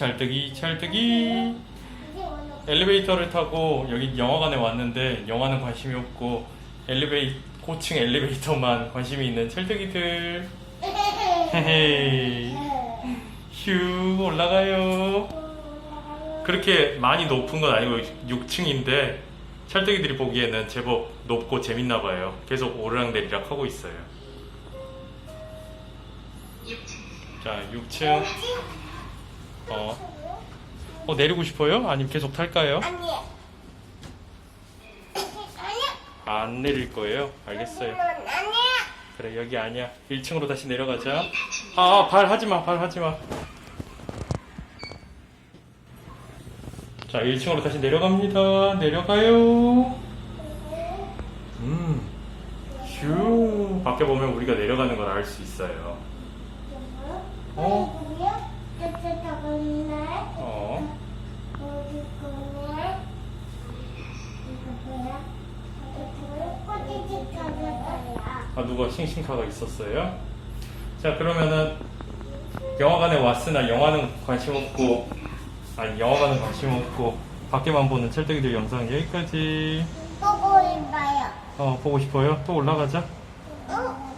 찰떡이 찰떡이. 엘리베이터를 타고 여기 영화관에 왔는데 영화는 관심이 없고 엘리베이 고층 엘리베이터만 관심이 있는 찰떡이들. 헤헤이 휴 올라가요. 그렇게 많이 높은 건 아니고 6층인데 찰떡이들이 보기에는 제법 높고 재밌나 봐요. 계속 오르락내리락 하고 있어요. 자 6층. 어. 어 내리고 싶어요? 아니면 계속 탈까요? 아니. 아니야. 안 내릴 거예요 알겠어요 아니야. 그래 여기 아니야 1층으로 다시 내려가자 아발 하지 마 발 하지 마 자 1층으로 다시 내려갑니다 내려가요 음휴 밖에 보면 우리가 내려가는 걸 알 수 있어요 어? 뭐야? 따뜻하겠네. 어 어디 거네? 이거 뭐야? 꼬치집 가져가야. 아, 누가 싱싱카가 있었어요? 자, 그러면은 영화관에 왔으나 영화는 관심 없고 아니 영화관은 관심 없고 밖에만 보는 찰떡이들 영상 여기까지 보고 있어요. 어 보고 싶어요? 또 올라가자 어?